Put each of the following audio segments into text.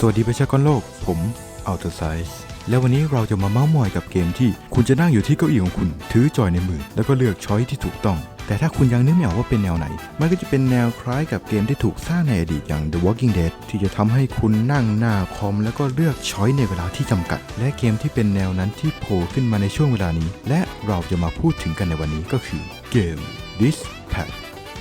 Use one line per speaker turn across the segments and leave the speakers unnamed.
สวัสดีประชากรโลก ผมอัลเทอร์ไซส์แล้ววันนี้เราจะมาเมาส์มอยกับเกมที่ คุณจะนั่งอยู่ที่เก้าอี้ของคุณ ถือจอยในมือ แล้วก็เลือกช้อยที่ถูกต้อง แต่ถ้าคุณยังนึกไม่ออกว่าเป็นแนวไหน มันก็จะเป็นแนวคล้ายกับเกมที่ถูกสร้างในอดีตอย่าง The Walking Dead ที่จะทำให้คุณนั่งหน้าคอม แล้วก็เลือกช้อยในเวลาที่จำกัด และเกมที่เป็นแนวนั้นที่โผล่ขึ้นมาในช่วงเวลานี้ และเราจะมาพูดถึงกันในวันนี้ก็คือเกม Dispatch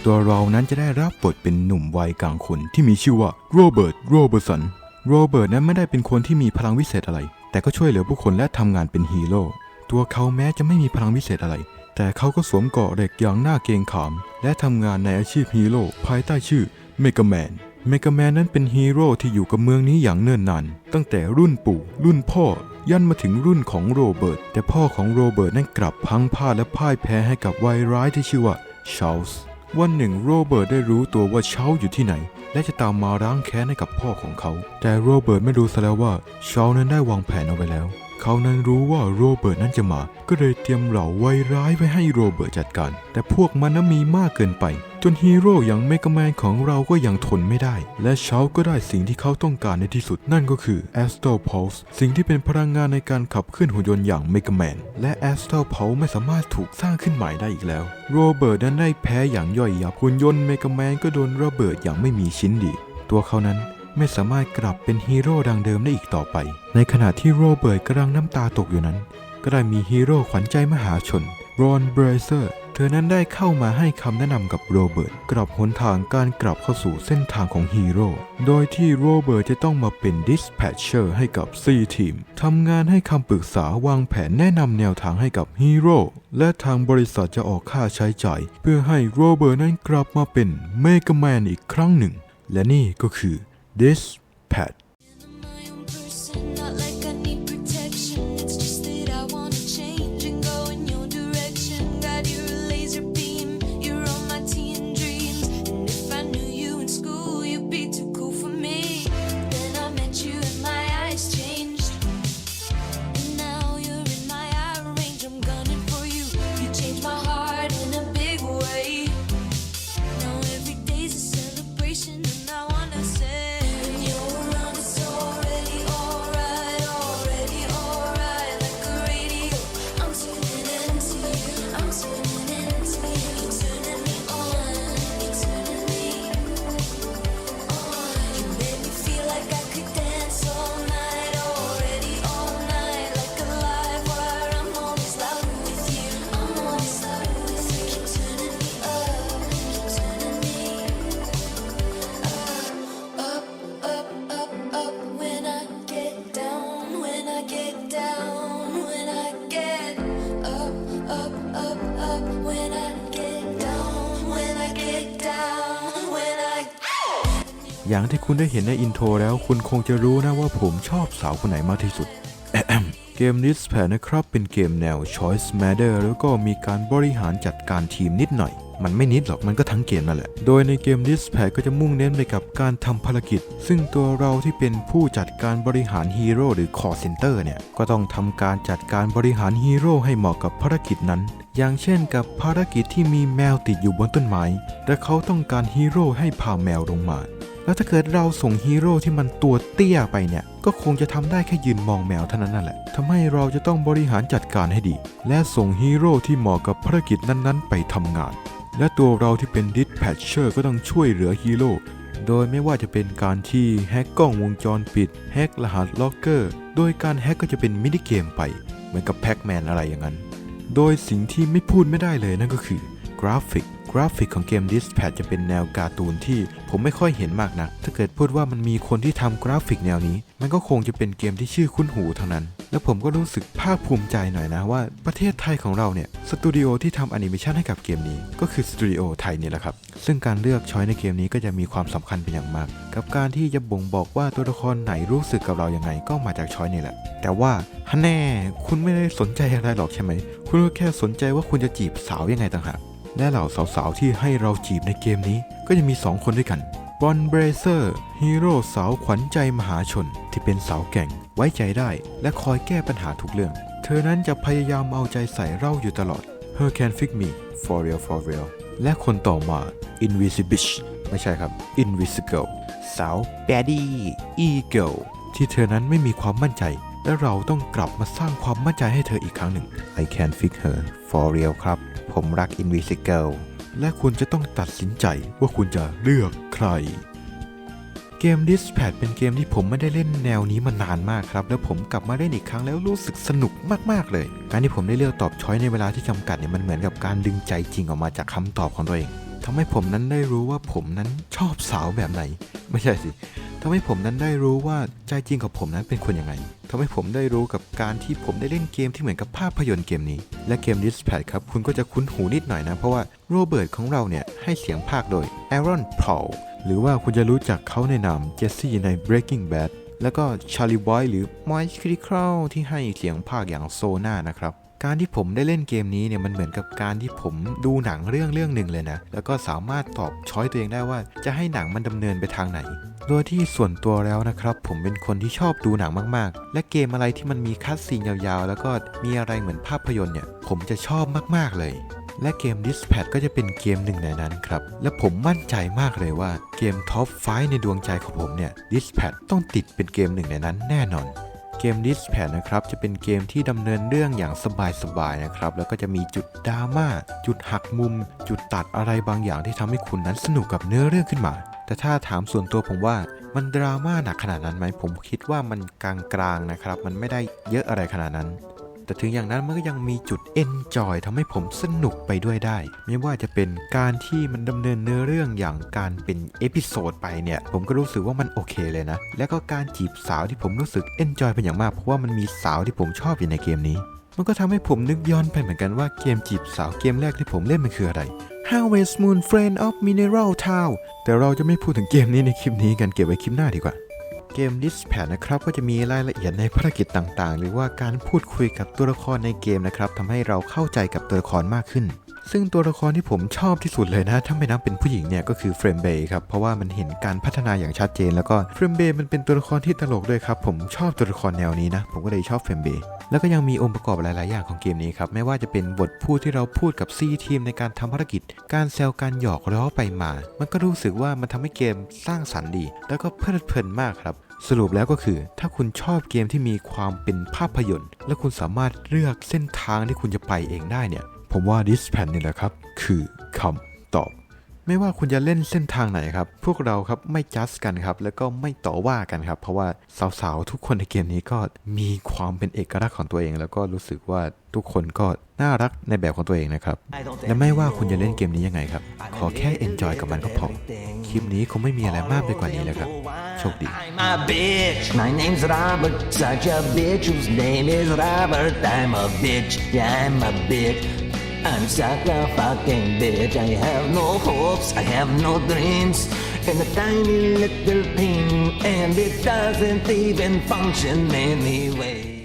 ตัวเรานั้นจะได้รับบทเป็นหนุ่มวัยกลางคนที่มีชื่อว่าโรเบิร์ตโรเบอร์สัน โรเบิร์ตนั้นไม่ได้เป็นคนที่มีพลังวิเศษอะไร แต่ก็ช่วยเหลือผู้คนและทำงานเป็นฮีโร่ ตัวเขาแม้จะไม่มีพลังวิเศษอะไร แต่เขาก็สวมเกราะเหล็กอย่างน่าเกรงขาม และทำงานในอาชีพฮีโร่ภายใต้ชื่อเมก a แมนเมก a แมนนั้นเป็นฮีโร่ที่อยู่กับเมืองนี้อย่างเนิ่นนาน ตั้งแต่รุ่นปู่รุ่นพ่อ ยันมาถึงรุ่นของโรเบิร์ต แต่พ่อของโรเบิร์ตนั้นกลับพังพลาและพ่ายแพ้ให้กับวัยร้ายที่ชื่อว่าชาลส์ วันหนึ่งโรเบิร์ตได้รู้ตัวว่าเชาอยู่ที่ไหน และจะตามมาล้างแค้นให้กับพ่อของเขา แต่โรเบิร์ตไม่รู้ซะแล้วว่าเชานั้นได้วางแผนเอาไว้แล้ว เขานั้นรู้ว่าโรเบิร์ตนั้นจะมา ก็เลยเตรียมเหล่าไวร้ายไว้ให้โรเบิร์ตจัดการ แต่พวกมันนั้นมีมากเกินไป จนฮีโร่อย่างเมก a แมนของเราก็ยังทนไม่ได้ และเชาก็ได้สิ่งที่เขาต้องการในที่สุด นั่นก็คือ Astral Pulse สิ่งที่เป็นพลังงานในการขับเคลื่อนหุ่นยนต์อย่างเมก a แมน และ Astral Pulse ไม่สามารถถูกสร้างขึ้นใหม่ได้อีกแล้ว โรเบิร์ตนั้นได้แพ้อย่างย่อยยับหุ่นยนต์เมก a แมนก็โดนระเบิดอย่างไม่มีชิ้นดี ตัวเขานั้นไม่สามารถกลับเป็นฮีโร่ดังเดิมได้อีกต่อไป ในขณะที่โรเบิร์ตกำลังน้ำตาตกอยู่นั้น ก็ได้มีฮีโร่ขวัญใจมหาชนรอนเบรเซอร์ เธอนั้นได้เข้ามาให้คำแนะนำกับโรเบิร์ตกลับหนทางการกลับเข้าสู่เส้นทางของฮีโร่ โดยที่โรเบิร์ตจะต้องมาเป็นดิสแพชเชอร์ให้กับ C ทีมทำงานให้คำปรึกษาวางแผนแนะนำแนวทางให้กับฮีโร่และทางบริษัทจะออกค่าใช้จ่าย เพื่อให้โรเบิร์ตนั้นกลับมาเป็นเมกแมนอีกครั้งหนึ่ง และนี่ก็คือ Dispatch อย่างที่คุณได้เห็นในอินโทรแล้วคุณคงจะรู้นะว่าผมชอบสาวคนไหนมากที่สุด เกม d i s p a t นะครับเป็นเกมแนว Choice Matter แล้วก็มีการบริหารจัดการทีมนิดหน่อย มันไม่นิดหรอกมันก็ทั้งเกมนั่นแหละ โดยในเกม d i s p a t ก็จะมุ่งเน้นไปกับการทำภารกิจ ซึ่งตัวเราที่เป็นผู้จัดการบริหารฮีโร่หรือ Call Center เนี่ย ก็ต้องทำการจัดการบริหารฮีโร่ให้เหมาะกับภารกิจนั้นอย่างเช่นกับภารกิจที่มีแมวติดอยู่บนต้นไม้ และเขาต้องการฮีโร่ให้พาแมวลงมา แล้วถ้าเกิดเราส่งฮีโร่ที่มันตัวเตี้ยไปเนี่ย ก็คงจะทำได้แค่ยืนมองแมวเท่านั้นนั่นแหละทำให้เราจะต้องบริหารจัดการให้ดี และส่งฮีโร่ที่เหมาะกับภารกิจนั้นๆ ไปทำงาน และตัวเราที่เป็นดิสแพชเชอร์ก็ต้องช่วยเหลือฮีโร่โดยไม่ว่าจะเป็นการที่แฮกกล้องวงจรปิดแฮกรหัสล็อกเกอร์ โดยการแฮกก็จะเป็นมินิเกมไป เหมือนกับแพ็กแมนอะไรอย่างนั้น โดยสิ่งที่ไม่พูดไม่ได้เลยนั่นก็คือ กราฟิก กราฟิกของเกม Dispatch จะเป็นแนวการ์ตูนที่ผมไม่ค่อยเห็นมากนัก ถ้าเกิดพูดว่ามันมีคนที่ทำกราฟิกแนวนี้ มันก็คงจะเป็นเกมที่ชื่อคุ้นหูเทั้งนั้น แล้วผมก็รู้สึกภาคภูมิใจหน่อยนะว่าประเทศไทยของเราเนี่ย สตูดิโอที่ทำแอนิเมชันให้กับเกมนี้ ก็คือสตูดิโอไทยนี่แหละครับ ซึ่งการเลือกช้อยในเกมนี้ก็จะมีความสำคัญเป็นอย่างมาก กับการที่จะบ่งบอกว่าตัวละครไหนรู้สึกกับเราอย่างไงก็มาจากช้อยนี่แหละ แต่ว่าฮันแน่ คุณไม่ได้สนใจอะไรหรอกใช่ไหม คุณก็แค่สนใจว่าคุณจะจีบสาวยังไงต่างหาก และเหล่าสาวๆที่ให้เราจีบในเกมนี้ ก็จะมี 2 คนด้วยกันบอนเบรเซอร์ฮีโร่สาวขวัญใจมหาชน ที่เป็นสาวแก่ง ไว้ใจได้ และคอยแก้ปัญหาทุกเรื่อง เธอนั้นจะพยายามเอาใจใส่เราอยู่ตลอด Her can fix me for real for real และคนต่อมา Invisibish ไม่ใช่ครับ invisible สาว baddie eagle ที่เธอนั้นไม่มีความมั่นใจ และเราต้องกลับมาสร้างความมั่นใจให้เธออีกครั้งหนึ่ง I can fix her for real ครับ ผมรัก invisible และคุณจะต้องตัดสินใจว่าคุณจะเลือกใคร เกม Dispatch เป็นเกมที่ผมไม่ได้เล่นแนวนี้มานานมากครับ แล้วผมกลับมาเล่นอีกครั้งแล้วรู้สึกสนุกมากๆเลย การที่ผมได้เลือกตอบช้อยในเวลาที่จำกัดเนี่ยมันเหมือนกับการดึงใจจริงออกมาจากคำตอบของตัวเองทำให้ผมนั้นได้รู้ว่าผมนั้นชอบสาวแบบไหน ไม่ใช่สิทำให้ผมนั้นได้รู้ว่าใจจริงของผมนั้นเป็นคนยังไง ทำให้ผมได้รู้กับการที่ผมได้เล่นเกมที่เหมือนกับภาพยนตร์เกมนี้ และเกม Dispatch ครับ คุณก็จะคุ้นหูนิดหน่อยนะ เพราะว่าโรเบิร์ตของเราเนี่ย ให้เสียงภาคโดย Aaron Paul หรือว่าคุณจะรู้จักเขาในนามเจสซี่ใน Breaking Bad แล้วก็ชา r ลีบอยหรือ Mike Critical ที่ให้เสียงภาคอย่างโซน่านะครับการที่ผมได้เล่นเกมนี้เนี่ยมันเหมือนกับการที่ผมดูหนังเรื่องเรื่องหนึ่งเลยนะ แล้วก็สามารถตอบช้อยตัวเองได้ว่าจะให้หนังมันดำเนินไปทางไหน โดยที่ส่วนตัวแล้วนะครับ ผมเป็นคนที่ชอบดูหนังมากๆ และเกมอะไรที่มันมีคัสซีนยาวๆ แล้วก็มีอะไรเหมือนภาพยนตร์เนี่ย ผมจะชอบมากๆเลย และเกม Dispatch ก็จะเป็นเกมหนึ่งในนั้นครับ และผมมั่นใจมากเลยว่าเกมท็อปไฟในดวงใจของผมเนี่ย Dispatch ต้องติดเป็นเกมหนึ่งในนั้นแน่นอนเกม Dispatch นะครับจะเป็นเกมที่ดำเนินเรื่องอย่างสบายๆนะครับแล้วก็จะมีจุดดราม่าจุดหักมุม จุดตัดอะไรบางอย่างที่ทำให้คุณนั้นสนุกกับเนื้อเรื่องขึ้นมา แต่ถ้าถามส่วนตัวผมว่ามันดราม่าหนักขนาดนั้นไหมผมคิดว่ามันกลางๆนะครับ มันไม่ได้เยอะอะไรขนาดนั้น แต่ถึงอย่างนั้นมันก็ยังมีจุด enjoy ทำให้ผมสนุกไปด้วยได้ ไม่ว่าจะเป็นการที่มันดำเนินเนื้อเรื่องอย่างการเป็นเอพิโซดไปเนี่ย ผมก็รู้สึกว่ามันโอเคเลยนะ แล้วก็การจีบสาวที่ผมรู้สึก enjoy เป็นอย่างมาก เพราะว่ามันมีสาวที่ผมชอบอยู่ในเกมนี้ มันก็ทำให้ผมนึกย้อนไปเหมือนกันว่าเกมจีบสาวเกมแรกที่ผมเล่นมันคืออะไร Harvest Moon Friend of Mineral Town แต่เราจะไม่พูดถึงเกมนี้ในคลิปนี้กันเก็บไว้คลิปหน้าดีกว่า เกม Dispatch นะครับก็จะมีรายละเอียดในภารกิจต่างๆ หรือว่าการพูดคุยกับตัวละครในเกมนะครับทำให้เราเข้าใจกับตัวละครมากขึ้น ซึ่งตัวละครที่ผมชอบที่สุดเลยนะ ถ้าไม่นับเป็นผู้หญิงเนี่ยก็คือเฟรมเบย์ครับ เพราะว่ามันเห็นการพัฒนาอย่างชัดเจน แล้วก็เฟรมเบย์มันเป็นตัวละครที่ตลกด้วยครับ ผมชอบตัวละครแนวนี้นะ ผมก็เลยชอบเฟรมเบย์แล้วก็ยังมีองค์ประกอบหลาย ๆ อย่างของเกมนี้ครับ ไม่ว่าจะเป็นบทพูดที่เราพูดกับซีทีมในการทำภารกิจ การแซวการหยอกล้อไปมา มันก็รู้สึกว่ามันทำให้เกมสร้างสรรค์ดี แล้วก็เพลิดเพลินมากครับสรุปแล้วก็คือ ถ้าคุณชอบเกมที่มีความเป็นภาพยนตร์ และคุณสามารถเลือกเส้นทางที่คุณจะไปเองได้เนี่ย ผมว่า Dispatch นี่แหละครับ คือคำตอบ ไม่ว่าคุณจะเล่นเส้นทางไหนครับ พวกเราครับไม่จัดกันครับ แล้วก็ไม่ต่อว่ากันครับ เพราะว่าสาวๆ ทุกคนในเกมนี้ก็มีความเป็นเอกลักษณ์ของตัวเอง แล้วก็รู้สึกว่าทุกคนก็น่ารักในแบบของตัวเองนะครับ และไม่ว่าคุณจะเล่นเกมนี้ยังไงครับ ขอแค่ enjoy กับมันก็พอ คลิปนี้คงไม่มีอะไรมากไปกว่านี้แล้วครับ โชคดี
I'm a bitch. My name's Robert, such a bitch whose name is Robert. I'm a bitch, yeah, I'm a bitch. I'm such a fucking bitch. I have no hopes, I have no dreams. And a tiny little thing, and it doesn't even function anyway.